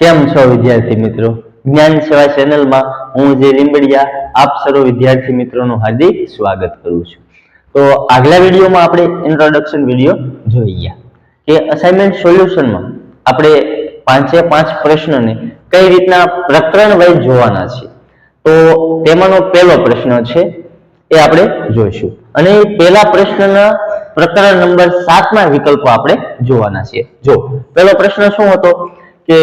કેમ છો વિદ્યાર્થી મિત્રો? જ્ઞાન સેવા ચેનલમાં હું જે લીંબડિયા, આપ સર્વ વિદ્યાર્થી મિત્રોનું હાર્દિક સ્વાગત કરું છું. તો આગલા વિડીયોમાં આપણે ઇન્ટ્રોડક્શન વીડિયો જોઈ કે અસાઇનમેન્ટ સોલ્યુશનમાં આપણે પાંચે પાંચ પ્રશ્નને કઈ રીતના પ્રકરણ વાઇઝ જોવાના છે? તો તેમાંનો પહેલો પ્રશ્ન છે એ આપણે જોઈશું. અને પહેલા પ્રશ્નના પ્રકરણ નંબર સાતના વિકલ્પો આપણે જોવાના છીએ જો, પહેલો પ્રશ્ન શું હતો? કે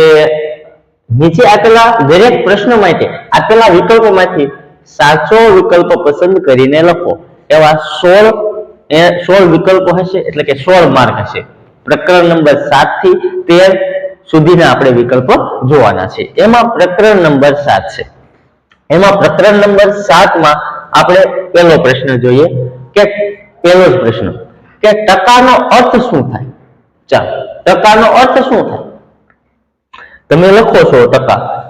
નીચે આપેલા દરેક પ્રશ્ન માટે આપેલા વિકલ્પોમાંથી સાચો વિકલ્પ પસંદ કરીને લખો. એવા સોળ, એ સોળ વિકલ્પો હશે, એટલે કે સોળ માર્ક હશે. પ્રકરણ નંબર સાતથી તેર સુધીના આપણે વિકલ્પો જોવાના છે. એમાં પ્રકરણ નંબર સાત છે. એમાં પ્રકરણ નંબર સાતમાં આપણે પહેલો પ્રશ્ન જોઈએ કે પહેલો જ પ્રશ્ન, કે ટકાનો અર્થ શું થાય? ચાલો, ટકાનો અર્થ શું થાય? તમે લખો છો ટકા.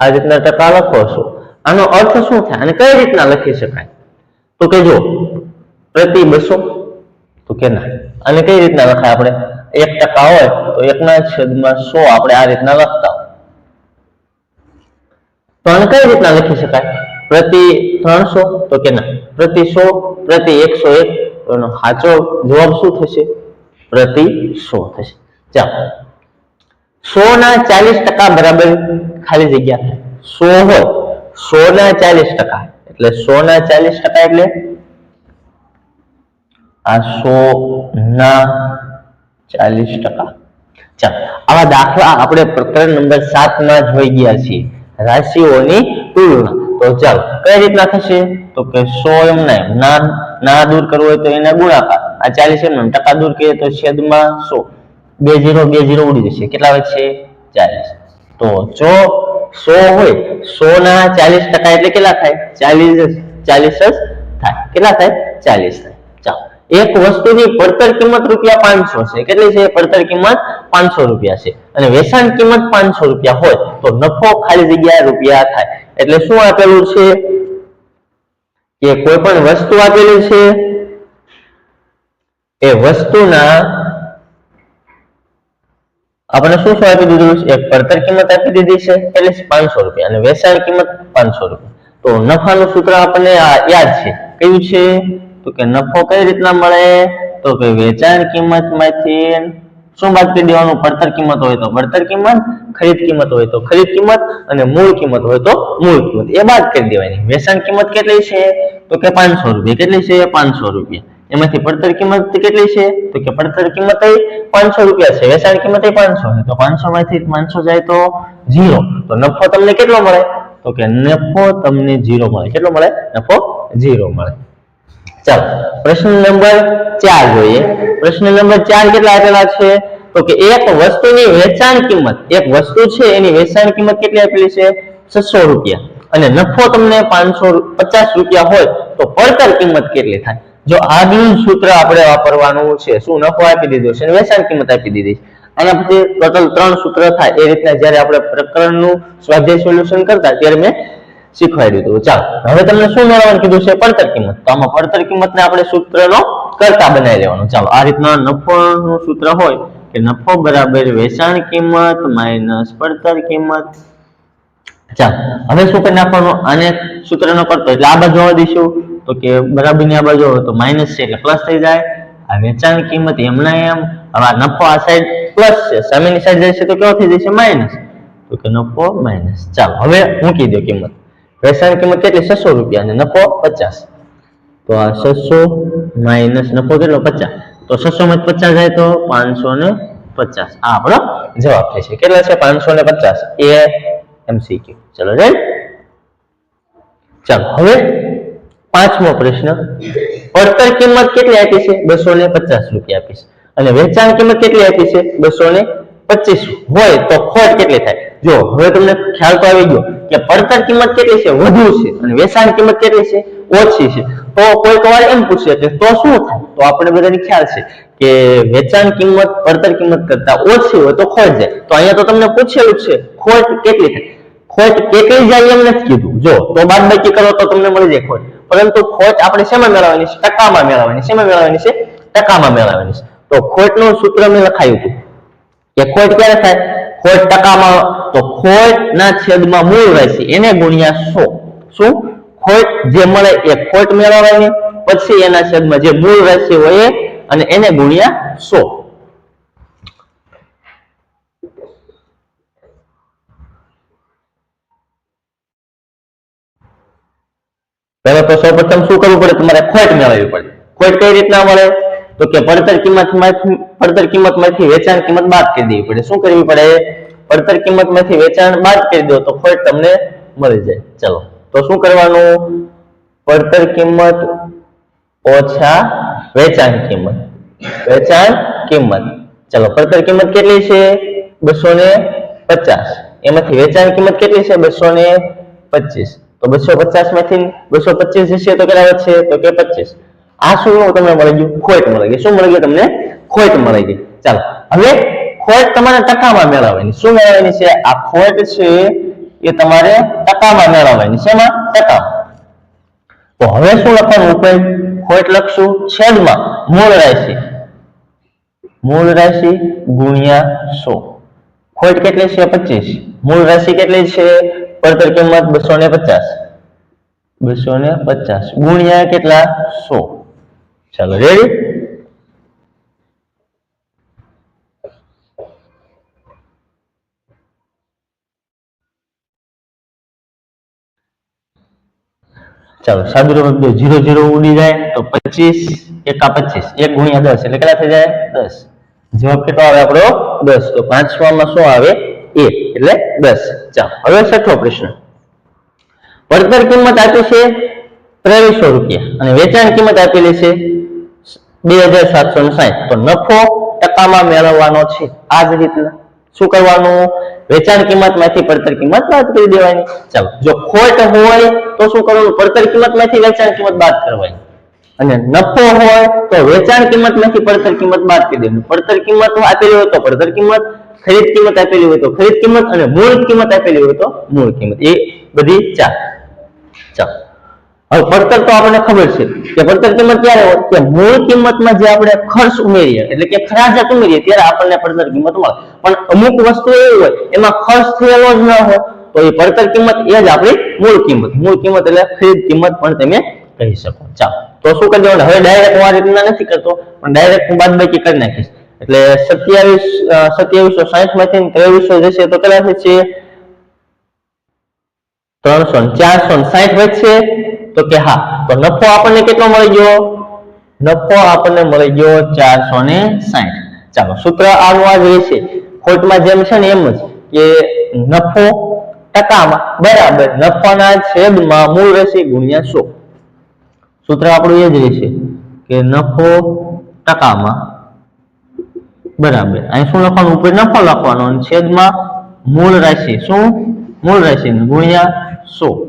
આ રીતના ટકા લખો છો. આનો અર્થ શું થાય? અને કઈ રીતના લખી શકાય? તો કે જો, પ્રતિ બસો, તો કે ના. અને કઈ રીતના લખાય આપણે? એક ટકા હોય, તો એકના છેદમાં સો આપણે આ રીતના લખતા હોય. તો આને કઈ રીતના લખી શકાય? પ્રતિ ત્રણસો, તો કે ના. પ્રતિ સો, પ્રતિ એકસો એક એનો સાચો જવાબ શું થશે? પ્રતિ સો થશે. ચાલો. સો ના ચાલીસ ટકા બરાબર ખાલી જગ્યા થાય. સો હોય સો ના ચાલીસ ટકા. એટલે સો ના ચાલીસ ટકા એટલે આ સો ના ચાલીસ ટકા. ચાલો, આવા દાખલા આપણે પ્રકરણ નંબર સાતમાં જોઈ ગયા છીએ. રાશિઓની તુલના. તો ચાલો, કઈ રીતના થશે? તો કે સો એમ ના ના દૂર કરવું હોય તો એના ગુણાકાર. આ ચાલીસ એમ ટકા દૂર કરીએ તો છેદમાં સો. બે જીરો બે જીરો ઉડી જશે. કેટલા વધશે ચાલીસ. તો જો સો હોય સો ના ચાલીસ ટકા એટલે કેટલા થાય? ચાલીસ ચાલીસ જ થાય. કેટલા થાય? ચાલીસ થાય. એક વસ્તુની પડતર કિંમત રૂપિયા પાંચસો છે. કેટલી છે? પડતર કિંમત પાંચસો રૂપિયા છે. અને વેચાણ કિંમત પાંચસો રૂપિયા હોય, તો નફો ખાલી જગ્યા રૂપિયા થાય. એટલે શું આપેલું છે? કે કોઈ પણ વસ્તુ આપેલી છે, એ વસ્તુના આપણે શું શું આપી દીધું છે? એક પડતર કિંમત આપી દીધી છે, એટલે પાંચસો રૂપિયા. અને વેચાણ કિંમત પાંચસો રૂપિયા. તો નફાનું સૂત્ર આપણને યાદ છે. કયું છે? તો કે નફો કઈ રીતના મળે? તો કે વેચાણ કિંમતમાંથી શું બાદ કરી દેવાનું? પડતર કિંમત હોય તો પડતર કિંમત, ખરીદ કિંમત હોય તો ખરીદ કિંમત, અને મૂળ કિંમત હોય તો મૂળ કિંમત. એ બાદ કરી દેવાની. વેચાણ કિંમત કેટલી છે? તો કે પાંચસો રૂપિયા. કેટલી છે? પાંચસો રૂપિયા. એમાંથી પડતર કિંમત કેટલી છે? તો કે પડતર કિંમત પાંચસો રૂપિયા છે, વેચાણ કિંમત પાંચસો છે. તો પાંચસો માંથી પાંચસો જાય તો ઝીરો. તો નફો તમને કેટલો મળે? તો કે નફો તમને ઝીરો મળે. કેટલો મળે? નફો ઝીરો મળે. ચાલો, પ્રશ્ન નંબર ચાર જોઈએ. પ્રશ્ન નંબર ચાર કેટલા આપેલા છે? તો કે એક વસ્તુની વેચાણ કિંમત, એક વસ્તુ છે એની વેચાણ કિંમત કેટલી આપેલી છે? છસો રૂપિયા. અને નફો તમને પાંચસો પચાસ રૂપિયા હોય તો પડતર કિંમત કેટલી થાય? જો આગલું સૂત્ર આપણે વાપરવાનું છે, શું નફો આપી દીધો છે વેચાણ કિંમત આપી દીધી છે. અને પછી ટોટલ ત્રણ સૂત્ર થાય, એ રીતના જ્યારે આપણે પ્રકરણનું સ્વાધ્યાય સોલ્યુશન કરતા ત્યારે મેં શીખવાડી દીધું ચાલો, હવે તમને શું મેળવવાનું કીધું છે? પડતર કિંમત. તો આમાં પડતર કિંમતને આપણે સૂત્રનો કરતા બનાવી લેવાનું. ચાલો, આ રીતના નફોનું સૂત્ર હોય કે નફો બરાબર વેચાણ કિંમત માઇનસ પડતર કિંમત. ચાલો, હવે શું કરી નાખવાનું? આને સૂત્રનો કરતો, એટલે આ બાજુ દઈશું. તો કે બરાબરની આ બાજુ તો માઇનસ છે એટલે પ્લસ થઈ જાય. આ વેચાણ કિંમત એમના એમ. હવે આ નફો આ સાઈડ પ્લસ છે. સામેની સાઈડ જશે તો કેવો થઈ જશે? માઇનસ તો કે નફો માઇનસ ચાલો, હવે મૂકી દો કિંમત. વેચાણ કિંમત કેટલી? છસો રૂપિયા અને નફો પચાસ. તો આ છસો માઇનસ નફો કેટલો? પચાસ. તો છસો માં પચાસ જાય તો પાંચસો ને પચાસ. આ આપણો જવાબ થશે કેટલા છે? પાંચસો ને પચાસ. એ એમસીક્યુ ચલો રાઈટ ચાલો, હવે પાંચમો પ્રશ્ન પડતર કિંમત કેટલી આપી છે? બસો ને પચાસ રૂપિયા આપી છે. અને વેચાણ કિંમત કેટલી આપી છે? બસો ને પચીસ હોય તો ખોટ કેટલી થાય? જો, હવે તમને ખ્યાલ તો આવી ગયો કે પડતર કિંમત કેટલી છે? વધુ છે. અને વેચાણ કિંમત કેટલી છે? ઓછી છે. તો કોઈક વાર એમ પૂછે કે તો શું થાય? તો આપણે બધાને ખ્યાલ છે કે વેચાણ કિંમત પડતર કિંમત કરતા ઓછી હોય તો ખોટ જાય. તો અહીંયા તો તમને પૂછેલું છે ખોટ કેટલી થાય? ખોટ કેટલી જાય એમ નથી કીધું. જો, તો બાદબાકી કરો તો તમને મળી જાય ખોટ પરંતુ ખોટ આપણે શેમાં મેળવવાની છે? ટકામાં મેળવવાની. શેમાં મેળવવાની છે? ટકામાં મેળવવાની છે. તો ખોટનું સૂત્ર મેં લખાયું હતું કે ખોટ ક્યારે થાય? ખોટ ટકામાં, તો ખોટ ના છેદમાં મૂળ રહેશે. એને ગુણ્યા સો. શું? ખોટ જે મળે એ ખોટ મેળવવાની. પછી એના છેદમાં જે મૂળ રાશિ હોય અને એને ગુણ્યા સો. પહેલા તો સૌપ્રથમ શું કરવું પડે? તમારે ખોટ મેળવવી પડે. ખોટ કઈ રીતના મળે? તો કે પડતર કિંમત પડતર કિંમતમાંથી વેચાણ કિંમત બાદ કરી દેવી પડે. શું કરવી પડે? પડતર કિંમતમાંથી વેચાણ બાદ કરી દો તો ખોટ તમને મળી જાય. ચલો. તો શું કરવાનું? પડતર કિંમત ઓછા વેચાણ કિંમત. વેચાણ કિંમત. ચલો, પડતર કિંમત કેટલી છે? બસો ને પચાસ. એમાંથી વેચાણ કિંમત કેટલી છે? બસો ને પચીસ. તો બસો પચાસમાંથી બસો પચીસ જશે તો કેટલા વધશે તો કે પચીસ. આ શું તમને મળી ગયું? ખોટ મળી ગઈ. શું મળી ગયું તમને? ખોટ મળી ગઈ. ચાલો, હવે ખોટ તમારે ટકામાં મેળવવાની. શું મેળવવાની છે? આ ખોટ છે એ તમારે ટકામાં મેળવવાની. શેમાં? ટકા. તો હવે શું લખવાનું ઉપર? ખોટ લખશું. છેદમાં મૂળ રાશિ. મૂળ રાશિ ગુણ્યા સો. ખોટ કેટલી છે? પચીસ. મૂળ રાશિ કેટલી છે? પડતર કિંમત બસો ને પચાસ. બસો ને પચાસ. ગુણ્યા કેટલા? સો. ચાલો રેડી ચાલો, સાદું રૂપ જીરો જીરો ઉડી જાય તો પચીસ, એકા પચીસ. એક ગુણ્યા દસ, એટલે કેટલા થઈ જાય? દસ. જવાબ કેટલો આવે આપણો? દસ. તો પાંચમાં શું આવે? એક એટલે દસ. ચાલો, હવે છઠ્ઠો પ્રશ્ન. પડતર કિંમત આપી છે ત્રેવીસો રૂપિયા અને વેચાણ કિંમત આપેલી છે બે હજાર સાતસો ને તો નફો ટકામાં મેળવવાનો છે. આ જ રીતના શું કરવાનું? વેચાણ કિંમતમાંથી પડતર કિંમત બાદ કરી દેવાની. ચાલો, જો ખોટ હોય તો શું કરવાનું? પડતર કિંમતમાંથી વેચાણ કિંમત બાદ કરવાની. અને નફો હોય તો વેચાણ કિંમતમાંથી પડતર કિંમત બાદ કરી દેવાની. પડતર કિંમત આપેલી હોય તો પડતર કિંમત ખરીદ કિંમત આપેલી હોય તો ખરીદ કિંમત અને મૂળ કિંમત આપેલી હોય તો મૂળ કિંમત. એ બધી ચાર. ચાલો હવે પડતર તો આપણને ખબર છે કે પડતર કિંમત ક્યારે હોય? કે મૂળ કિંમતમાં જે આપણે ખર્ચ ઉમેરીએ, એટલે કે ખરાજાત ઉમેરીએ, ત્યારે આપણને પડતર કિંમત મળે. પણ અમુક વસ્તુ એવી હોય, એમાં ખર્ચ થયેલો જ ન હોય, તો એ પડતર કિંમત એ જ આપણી મૂળ કિંમત. મૂળ કિંમત એટલે ખરીદ કિંમત પણ તમે કહી શકો. ચાલો. તો શું કરી દેવાનું? હવે ડાયરેક્ટ હું આ રીતના નથી કરતો, પણ ડાયરેક્ટ હું બાદબાકી કરી નાખીશ. એટલે સત્યાવીસ સત્યાવીસો સાહીઠમાંથી ત્રેવીસો જશે તો કેટલા થશે ત્રણસો ચારસો સાહીઠ વધશે. તો કે હા, તો નફો આપણને કેટલો મળી ગયો? નફો આપણને મળી ગયો ચારસો ને સાહીઠ. ચાલો, સૂત્ર આનું આ જ રહેશે. ખોટમાં જેમ છે ને એમ જ કે નફો ટકામાં, બરાબર, નફાના છેદમાં મૂળ રહેશે ગુણ્યા સો. સૂત્ર આપણું એ જ રહેશે કે નફો ટકામાં બરાબર. અહીં શું લખવાનું? ઉપર નફો લખવાનો અને છેદમાં મૂળ રાશિ. શું? મૂળ રાશિ ગુણ્યા સો.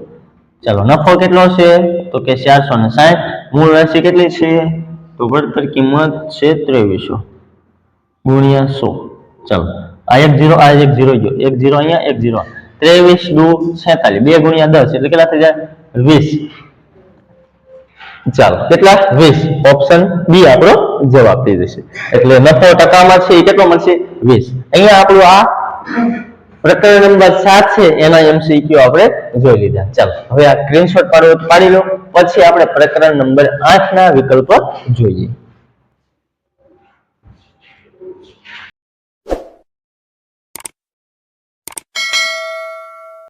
ચાલો, નફો કેટલો છે? તો કે ચારસો ને સાહીઠ મૂળ રાશિ કેટલી છે? તો વળતર કિંમત છે ત્રેવીસો. ગુણ્યા સો. ચાલો, આ એક જીરો, આ એક જીરો ગયો. એક જીરો અહીંયા, એક જીરો. ત્રેવીસ દુ છેતાલીસ. બે ગુણ્યા દસ, એટલે કેટલા થઈ જાય? વીસ. ચાલો, કેટલા? વીસ. ઓપ્શન બી આપણો જવાબ થઈ જશે. એટલે નફો ટકામાં છે એ કેટલો મળશે? વીસ. અહીંયા આપણું આ પ્રકરણ નંબર સાત છે, એના એમસીક્યુ આપણે જોઈ લીધા. ચાલો, હવે આ સ્ક્રીનશોટ પાડવો તો પાડી લો. પછી આપણે પ્રકરણ નંબર આઠ ના વિકલ્પો જોઈએ.